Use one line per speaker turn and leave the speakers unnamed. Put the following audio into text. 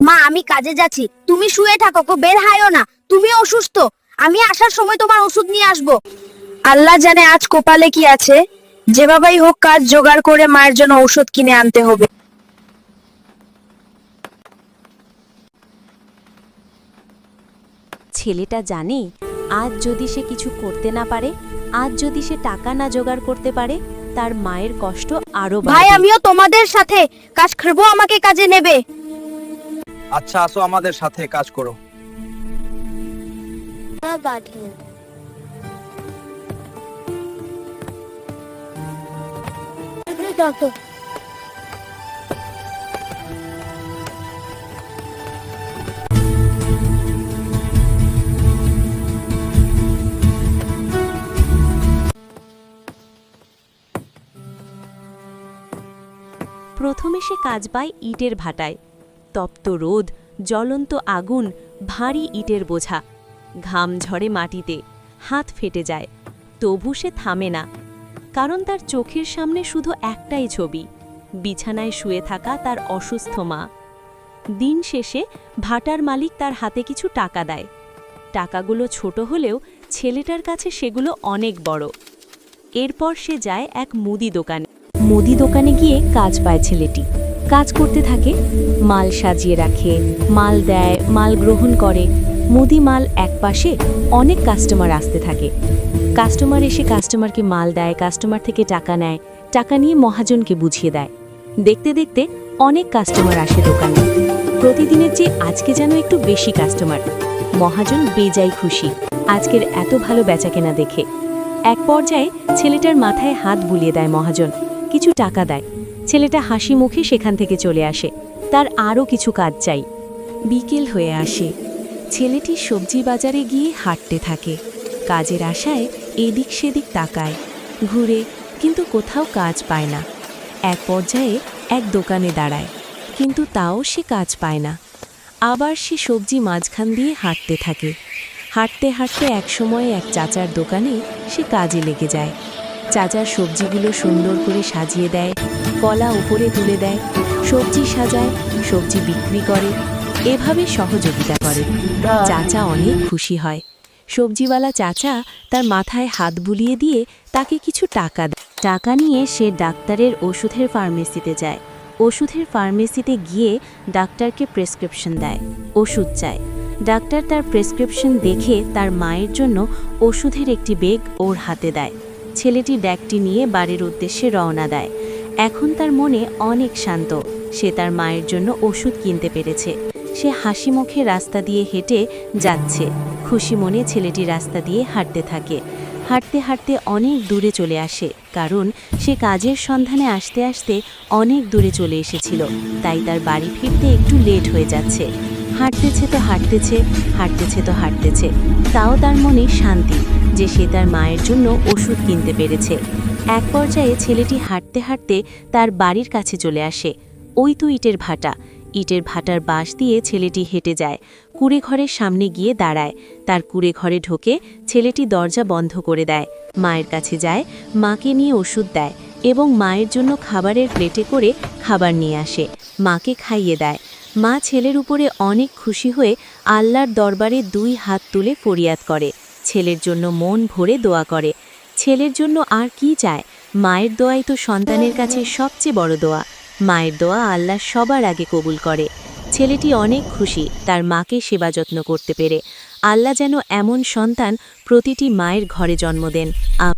মা আমি কাজে যাচ্ছি। তুমি শুয়ে থাকো কো বের হাইও না। তুমি অসুস্থ। আমি আসার সময় তোমার ওষুধ নিয়ে আসব। আল্লাহ জানে আজ কপালে কি আছে। যেভাবেই হোক কাজ জোগাড় করে মায়ের জন্য ঔষধ কিনে আনতে হবে।
ছেলেটা জানে আজ যদি সে কিছু করতে না পারে আজ যদি সে টাকা না জোগাড় করতে পারে তার মায়ের কষ্ট আরও
ভাই আমিও তোমাদের সাথে। কাজ করব আমাকে কাজে নেবে।
আচ্ছা আসো আমাদের সাথে কাজ করো।
প্রথমে সে কাজ পায় ইটের ভাটায়। তপ্ত রোদ, জ্বলন্ত আগুন, ভারী ইটের বোঝা। ঘাম ঝরে মাটিতে, হাত ফেটে যায়, তবু সে থামে না। কারণ তার চোখের সামনে শুধু একটাই ছবি, বিছানায় শুয়ে থাকা তার অসুস্থ মা। দিন শেষে ভাটার মালিক তার হাতে কিছু টাকা দেয়। টাকাগুলো ছোট হলেও ছেলেটার কাছে সেগুলো অনেক বড়। এরপর সে যায় এক মুদি দোকানে। মুদি দোকানে গিয়ে কাজ পায় ছেলেটি। কাজ করতে থাকে, মাল সাজিয়ে রাখে, মাল দেয়, মাল গ্রহণ করে। মুদি মাল একপাশে অনেক কাস্টমার আসতে থাকে। কাস্টমার এসে কাস্টমারকে মাল দেয় কাস্টমার থেকে টাকা নেয়, টাকা নিয়ে মহাজনকে বুঝিয়ে দেয়। দেখতে দেখতে অনেক কাস্টমার আসে দোকানে। প্রতিদিনের চেয়ে আজকে যেন একটু বেশি কাস্টমার মহাজন বেজাই খুশি। আজকের এত ভালো বেচাকেনা দেখে। এক পর্যায়ে ছেলেটার মাথায় হাত বুলিয়ে দেয় মহাজন। কিছু টাকা দেয়। ছেলেটা হাসি মুখে সেখান থেকে চলে আসে। তার আরও কিছু কাজ চাই। বিকেল হয়ে আসে। ছেলেটি সবজি বাজারে গিয়ে হাঁটতে থাকে। কাজের আশায় এদিক সেদিক তাকায়। ঘুরে, কিন্তু কোথাও কাজ পায় না। এক পর্যায়ে এক দোকানে দাঁড়ায়। কিন্তু তাও সে কাজ পায় না। আবার সে সবজি মাঝখান দিয়ে হাঁটতে থাকে। হাঁটতে হাঁটতে এক সময় এক চাচার দোকানে সে কাজে লেগে যায়। চাচার সবজিগুলো সুন্দর করে সাজিয়ে দেয়। কলা উপরে তুলে দেয়, সবজি সাজায়, সবজি বিক্রি করে, এভাবে সহযোগিতা করে। চাচা অনেক খুশি হয়। সবজিওয়ালা চাচা তার মাথায় হাত বুলিয়ে দিয়ে তাকে কিছু টাকা দেয়। টাকা নিয়ে সে ডাক্তারের ওষুধের ফার্মেসিতে যায়। ওষুধের ফার্মেসিতে গিয়ে ডাক্তারকে প্রেসক্রিপশন দেয়, ওষুধ চায়। ডাক্তার তার প্রেসক্রিপশন দেখে তার মায়ের জন্য ওষুধের একটি বেগ ওর হাতে দেয়। ছেলেটি ব্যাগটি নিয়ে বাড়ির উদ্দেশ্যে রওনা দেয়। এখন তার মনে অনেক শান্ত। সে তার মায়ের জন্য ওষুধ কিনতে পেরেছে। সে হাসি মুখে রাস্তা দিয়ে হেঁটে যাচ্ছে। খুশি মনে ছেলেটি রাস্তা দিয়ে হাঁটতে থাকে। হাঁটতে হাঁটতে অনেক দূরে চলে আসে, কারণ সে কাজের সন্ধানে আসতে আসতে অনেক দূরে চলে এসেছিল। তাই তার বাড়ি ফিরতে একটু লেট হয়ে যাচ্ছে। হাঁটতেছে তো হাঁটতেছে হাঁটতেছে তো হাঁটতেছে। তাও তার মনে শান্তি যে সে তার মায়ের জন্য ওষুধ কিনতে পেরেছে। এক পর্যায়ে ছেলেটি হাঁটতে হাঁটতে তার বাড়ির কাছে চলে আসে। ওই তো ইটের ভাটা। ইটের ভাটার বাঁশ দিয়ে ছেলেটি হেঁটে যায়। কুড়ে ঘরের সামনে গিয়ে দাঁড়ায়। তার কুড়ে ঘরে ঢোকে ছেলেটি দরজা বন্ধ করে দেয়। মায়ের কাছে যায়, মাকে নিয়ে ওষুধ দেয় এবং মায়ের জন্য খাবারের প্লেটে করে খাবার নিয়ে আসে। মাকে খাইয়ে দেয়। মা ছেলের উপরে অনেক খুশি হয়ে আল্লাহর দরবারে দুই হাত তুলে ফরিয়াদ করে। ছেলের জন্য মন ভরে দোয়া করে। ছেলের জন্য আর কি চায়? মায়ের দোয়াই তো সন্তানের কাছে সবচেয়ে বড় দোয়া। মায়ের দোয়া আল্লাহ সবার আগে কবুল করে। ছেলেটি অনেক খুশি, তার মাকে সেবা যত্ন করতে পেরে। আল্লাহ যেন এমন সন্তান প্রতিটি মায়ের ঘরে জন্ম দেন।